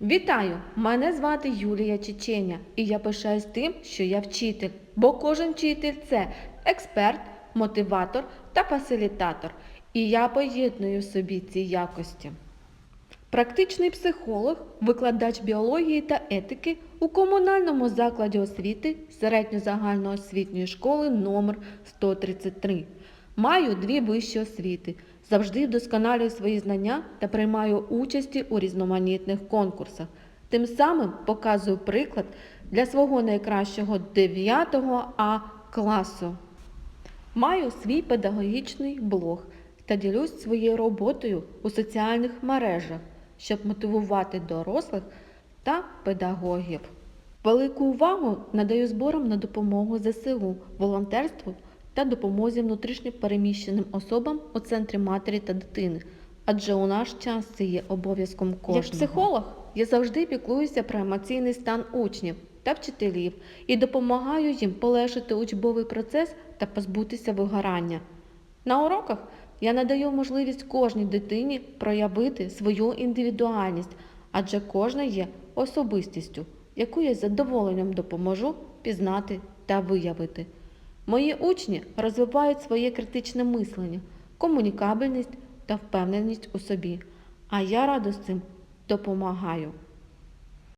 Вітаю! Мене звати Юлія Чеченя, і я пишаюсь тим, що я вчитель, бо кожен вчитель це експерт, мотиватор та фасилітатор. І я поєдную собі ці якості. Практичний психолог, викладач біології та етики у комунальному закладі освіти середньозагальноосвітньої школи номер 133. Маю дві вищі освіти. Завжди вдосконалюю свої знання та приймаю участі у різноманітних конкурсах. Тим самим показую приклад для свого найкращого 9 А класу. Маю свій педагогічний блог та ділюсь своєю роботою у соціальних мережах, щоб мотивувати дорослих та педагогів. Велику увагу надаю зборам на допомогу ЗСУ, волонтерству та допомозі внутрішньо переміщеним особам у центрі матері та дитини. Адже у наш час це є обов'язком кожного. Як психолог я завжди піклуюся про емоційний стан учнів та вчителів і допомагаю їм полегшити учбовий процес та позбутися вигорання. На уроках я надаю можливість кожній дитині проявити свою індивідуальність, адже кожна є особистістю, яку я з задоволенням допоможу пізнати та виявити. Мої учні розвивають своє критичне мислення, комунікабельність та впевненість у собі, а я радо з цим допомагаю.